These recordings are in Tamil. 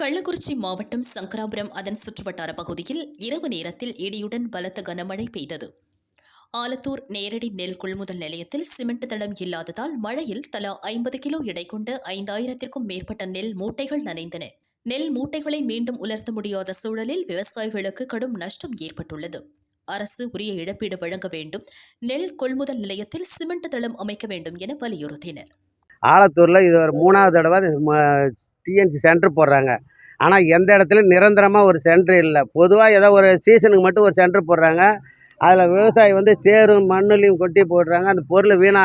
கள்ளக்குறிச்சி மாவட்டம் சங்கராபுரம் அதன் சுற்றுவட்டார பகுதியில் இரவு நேரத்தில் இடியுடன் பலத்த கனமழை பெய்தது. ஆலத்தூர் நேரடி நெல் கொள்முதல் நிலையத்தில் சிமெண்ட் தளம் இல்லாததால் மழையில் தலா ஐம்பது கிலோ எடை கொண்ட ஐந்தாயிரத்திற்கும் மேற்பட்ட நெல் மூட்டைகள் நனைந்தன. நெல் மூட்டைகளை மீண்டும் உலர்த்த முடியாத சூழலில் விவசாயிகளுக்கு கடும் நஷ்டம் ஏற்பட்டுள்ளது. அரசு உரிய இழப்பீடு வழங்க வேண்டும். நெல் கொள்முதல் நிலையத்தில் சிமெண்ட் தளம் அமைக்க வேண்டும் என வலியுறுத்தினர். ஆலத்தூரில் இது ஒரு மூணாவது தடவை டிஎன்சி சென்டர் போடுறாங்க. ஆனால் எந்த இடத்துலையும் நிரந்தரமாக ஒரு சென்டர் இல்லை. பொதுவாக ஏதோ ஒரு சீசனுக்கு மட்டும் ஒரு சென்டர் போடுறாங்க. அதில் விவசாயி வந்து சேரும் மண்ணுலையும் கொட்டி போடுறாங்க. அந்த பொருள் வீணா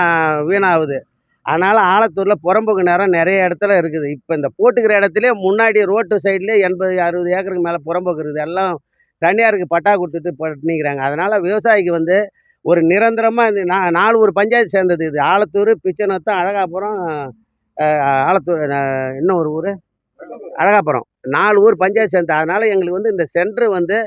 வீணாகுது. அதனால் ஆலத்தூரில் புறம்புக்கு நேரம் நிறைய இடத்துல இருக்குது. இப்போ இந்த போட்டுக்கிற இடத்துலேயே முன்னாடி ரோட்டு சைட்லேயே எண்பது அறுபது ஏக்கருக்கு மேலே புறம்புக்கு இருக்குது. எல்லாம் தனியாருக்கு பட்டா கொடுத்துட்டு பண்ணிக்கிறாங்க. அதனால் விவசாயிக்கு வந்து ஒரு நிரந்தரமாக இந்த நா நாலு ஊர் பஞ்சாயத்து சேர்ந்தது இது. ஆலத்தூர் பிச்சனத்தம் அழகாபுரம் ஆலத்தூர் இன்னும் ஒரு ஊர்? அழகாபுரம். நாலு ஊர் பஞ்சாயத்து சேர்ந்தது. அதனால் எங்களுக்கு வந்து இந்த சென்ட்ரு வந்து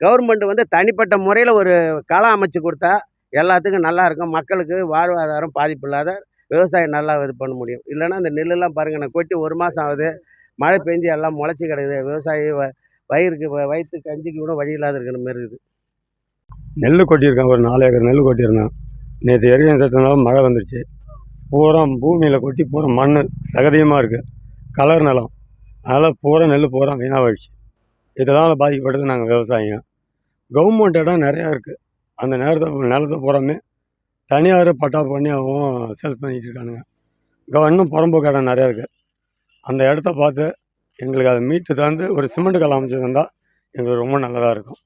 கவர்மெண்ட் வந்து தனிப்பட்ட முறையில் ஒரு களம் அமைச்சு கொடுத்தா எல்லாத்துக்கும் நல்லா இருக்கும். மக்களுக்கு வாழ்வாதாரம் பாதிப்பு இல்லாத விவசாயம் நல்லா இது பண்ண முடியும். இல்லைன்னா இந்த நெல்லெல்லாம் பாருங்கள் நான் கொட்டி ஒரு மாதம் ஆகுது. மழை பெஞ்சு எல்லாம் முளைச்சி கிடக்குது. விவசாயி வ- வயிறுக்கு வயிற்று கஞ்சிக்கு கூட வழி இல்லாத இருக்கிற மாதிரி இருக்குது. நெல் கொட்டியிருக்கேன் ஒரு நாலு ஏக்கர் நெல் கொட்டியிருந்தேன் நேற்று எரியும் சட்டனால மழை வந்துருச்சு. பூரா பூமியில் கொட்டி பூரா மண் சகதியமாக இருக்குது கலர் நிலம். அதனால் பூரா நெல் பூரா வீணாகிடுச்சு இதெல்லாம் பாதிக்கப்பட்டது நாங்கள் விவசாயிங்க. கவர்மெண்ட் இடம் நிறையா இருக்குது அந்த நேரத்தை நிலத்தை பூராமே தனியார் பட்டா பண்ணி அவன் சேல்ஸ் பண்ணிகிட்டு இருக்கானுங்க இன்னும் புறம்போக்கு இடம் நிறையா இருக்குது அந்த இடத்த பார்த்து எங்களுக்கு அதை மீட்டு தந்து ஒரு சிமெண்ட் கல் அமைச்சு தந்தால் எங்களுக்கு ரொம்ப நல்லதாக இருக்கும்.